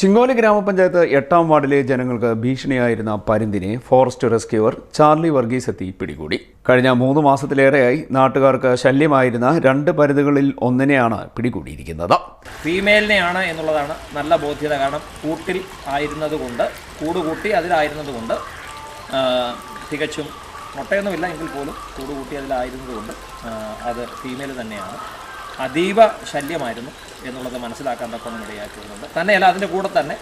ചിങ്ങോലി ഗ്രാമപഞ്ചായത്ത് എട്ടാം വാർഡിലെ ജനങ്ങൾക്ക് ഭീഷണിയായിരുന്ന പരുന്തിനെ ഫോറസ്റ്റ് റെസ്ക്യൂവർ ചാർലി വർഗീസ് എത്തി പിടികൂടി. കഴിഞ്ഞ മൂന്ന് മാസത്തിലേറെയായി നാട്ടുകാർക്ക് ശല്യമായിരുന്ന രണ്ട് പരിധികളിൽ ഒന്നിനെയാണ് പിടികൂടിയിരിക്കുന്നത്. ഫീമെയിലിനെയാണ് എന്നുള്ളതാണ് നല്ല ബോധ്യത. കാരണം കൂട്ടിൽ ആയിരുന്നത് കൊണ്ട് കൂട് കൂട്ടി അതിലായിരുന്നത് കൊണ്ട് തികച്ചും മുട്ടയൊന്നുമില്ല എങ്കിൽ പോലും കൂട് കൂട്ടി അതിലായിരുന്നത് കൊണ്ട് അത് ഫീമെയിൽ തന്നെയാണ്. അതീവ ശല്യമായിരുന്നു എന്നുള്ളത് മനസ്സിലാക്കാൻ തക്കൊന്നും ഇടയാക്കിയിട്ടുണ്ട് തന്നെയല്ല അതിന്റെ കൂടെ തന്നെ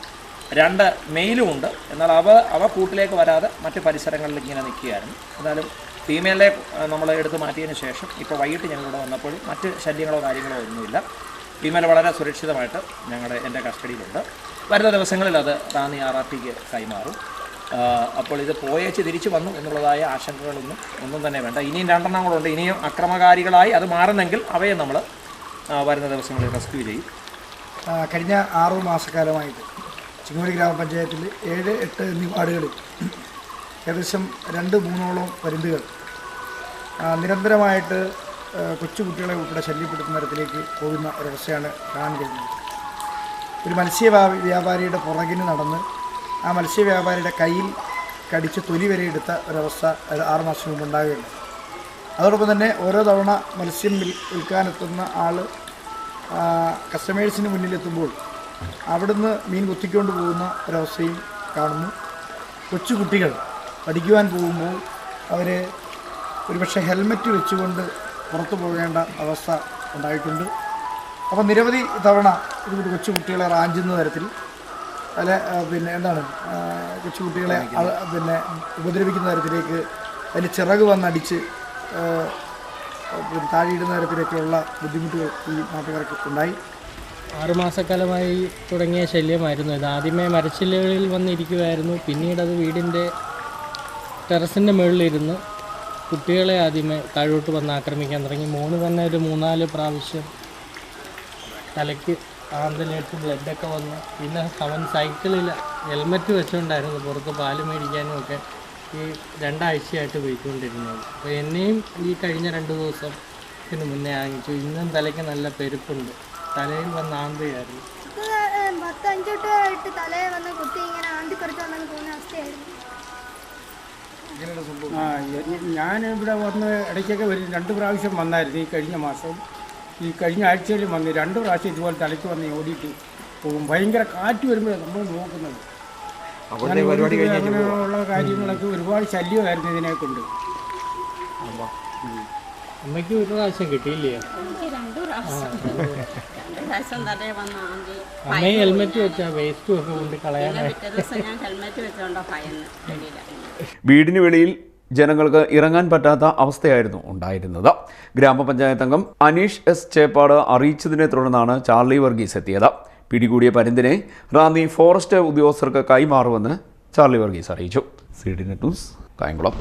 രണ്ട് മെയിലും ഉണ്ട്. എന്നാൽ അവ അവ കൂട്ടിലേക്ക് വരാതെ മറ്റ് പരിസരങ്ങളിൽ ഇങ്ങനെ നിൽക്കുകയായിരുന്നു. എന്നാലും ഫീമെയിലെ നമ്മൾ എടുത്ത് മാറ്റിയതിന് ശേഷം ഇപ്പോൾ വൈകിട്ട് ഞങ്ങളിവിടെ വന്നപ്പോഴും മറ്റ് ശല്യങ്ങളോ കാര്യങ്ങളോ ഒന്നുമില്ല. ഫീമെയിൽ വളരെ സുരക്ഷിതമായിട്ട് ഞങ്ങളുടെ എന്റെ കസ്റ്റഡിയിലുണ്ട്. വരുന്ന ദിവസങ്ങളിൽ അത് റാന്നി ആർ ആർ ടിക്ക് കൈമാറും. അപ്പോൾ ഇത് പോയേച്ച് തിരിച്ചു വന്നു എന്നുള്ളതായ ആശങ്കകളൊന്നും ഒന്നും തന്നെ വേണ്ട. ഇനിയും രണ്ടെണ്ണം കൂടെ ഉണ്ട്. ഇനിയും അക്രമകാരികളായി അത് മാറുന്നെങ്കിൽ അവയെ നമ്മൾ വരുന്ന ദിവസങ്ങളിൽ റെസ്ക്യൂ ചെയ്യും കഴിഞ്ഞ ആറു മാസക്കാലമായിട്ട് ചിങ്ങോലി ഗ്രാമപഞ്ചായത്തിൽ ഏഴ് എട്ട് എന്നീ വാർഡുകളിൽ ഏകദേശം രണ്ട് മൂന്നോളം പരിന്തുകൾ നിരന്തരമായിട്ട് കൊച്ചുകുട്ടികളെ ഉൾപ്പെടെ ശല്യപ്പെടുത്തുന്ന തരത്തിലേക്ക് പോകുന്ന ഒരവസ്ഥയാണ് കാണാൻ കഴിയുന്നത് ഒരു മത്സ്യ വ്യാ- വ്യാപാരിയുടെ പുറകിന് നടന്ന് ആ മത്സ്യ വ്യാപാരിയുടെ കയ്യിൽ കടിച്ച് തൊലി വരെ എടുത്ത ഒരവസ്ഥ ആറുമാസം ആറ് മാസം മുമ്പ് ഉണ്ടാകുകയുണ്ട് അതോടൊപ്പം തന്നെ ഓരോ തവണ മത്സ്യം വിൽ- വിൽക്കാനെത്തുന്ന ആൾ കസ്റ്റമേഴ്സിന് മുന്നിലെത്തുമ്പോൾ അവിടുന്ന് മീൻ കുത്തിക്കൊണ്ട് പോകുന്ന ഒരവസ്ഥയും കാണുന്നു. കൊച്ചുകുട്ടികൾ പഠിക്കുവാൻ പോകുമ്പോൾ അവർ ഒരുപക്ഷെ ഹെൽമറ്റ് വെച്ചുകൊണ്ട് പുറത്തു പോകേണ്ട അവസ്ഥ ഉണ്ടായിട്ടുണ്ട്. അപ്പോൾ നിരവധി തവണ ഇതുകൊണ്ട് കൊച്ചുകുട്ടികളെ റാഞ്ചുന്ന തരത്തിൽ അല്ല പിന്നെ എന്താണ് കൊച്ചു കൊച്ചുകുട്ടികളെ അ- പിന്നെ ഉപദ്രവിക്കുന്ന തരത്തിലേക്ക് അതിൽ ചിറക് വന്നടിച്ച് താഴെയിടുന്ന തരത്തിലൊക്കെയുള്ള ബുദ്ധിമുട്ടുകൾ ഈ നാട്ടുകാർക്ക് ഉണ്ടായി. ആറുമാസക്കാലമായി തുടങ്ങിയ ശല്യമായിരുന്നു ഇത്. ആദ്യമേ മരച്ചില്ലകളിൽ വന്നിരിക്കുമായിരുന്നു പിന്നീട് അത് വീടിന്റെ ടെറസിന്റെ മുകളിലിരുന്ന് കുട്ടികളെ ആദ്യമേ താഴോട്ട് വന്ന് ആക്രമിക്കാൻ തുടങ്ങി. മൂന്ന് തന്നെ ഒരു മൂന്നാൽ പ്രാവശ്യം തലയ്ക്ക് ആന്തലേറ്റ് ബ്ലഡൊക്കെ വന്ന് പിന്നെ അവൻ സൈക്കിളിൽ ഹെൽമറ്റ് വെച്ചുകൊണ്ടായിരുന്നു പുറത്ത് പാൽ മേടിക്കാനും ഒക്കെ ഈ രണ്ടാഴ്ചയായിട്ട് പോയിക്കൊണ്ടിരുന്നത്. അപ്പോൾ എന്നെയും ഈ കഴിഞ്ഞ രണ്ട് ദിവസത്തിന് മുന്നേ വാങ്ങിച്ചു ഇന്നും തലയ്ക്ക് നല്ല പെരുപ്പുണ്ട്. തലയിൽ വന്ന് ആന്തുകയായിരുന്നു ഇത് പത്ത് അഞ്ചെട്ടായിട്ട് തലയെ വന്ന് കുത്തി ഇങ്ങനെ ആണ്ടി പറിച്ചു വന്നു പോകുന്ന അവസ്ഥയായിരുന്നു ആ ഞാൻ ഇവിടെ വന്ന് ഇടയ്ക്കൊക്കെ ഒരു രണ്ട് പ്രാവശ്യം വന്നായിരുന്നു ഈ കഴിഞ്ഞ മാസം. ഈ കഴിഞ്ഞ ആഴ്ചയിൽ വന്ന് രണ്ട് പ്രാവശ്യം ഇതുപോലെ തലയ്ക്ക് വന്ന് ഓടിയിട്ട് പോകും. ഭയങ്കര കാറ്റ് വരുമ്പോഴാണ് നമ്മൾ നോക്കുന്നത്. അങ്ങനെയുള്ള കാര്യങ്ങളൊക്കെ ഒരുപാട് ശല്യമായിരുന്നു ഇതിനെ കൊണ്ട് അമ്മയ്ക്ക് ഒരു പ്രാവശ്യം കിട്ടിയില്ലേ? അമ്മയെ ഹെൽമെറ്റ് വെച്ചാ വേസ്റ്റും ഒക്കെ കൊണ്ട് കളയാനായി വീടിന് വെളിയിൽ ജനങ്ങൾക്ക് ഇറങ്ങാൻ പറ്റാത്ത അവസ്ഥയായിരുന്നു ഉണ്ടായിരുന്നത്. ഗ്രാമപഞ്ചായത്ത് അംഗം അനീഷ് എസ് ചേപ്പാട് അറിയിച്ചതിനെ തുടർന്നാണ് ചാർലി വർഗീസ് എത്തിയത്. പിടികൂടിയ പരുന്തിനെ റാന്നി ഫോറസ്റ്റ് ഉദ്യോഗസ്ഥർക്ക് കൈമാറുമെന്ന് ചാർലി വർഗീസ് അറിയിച്ചു. C D net news Kayamkulam.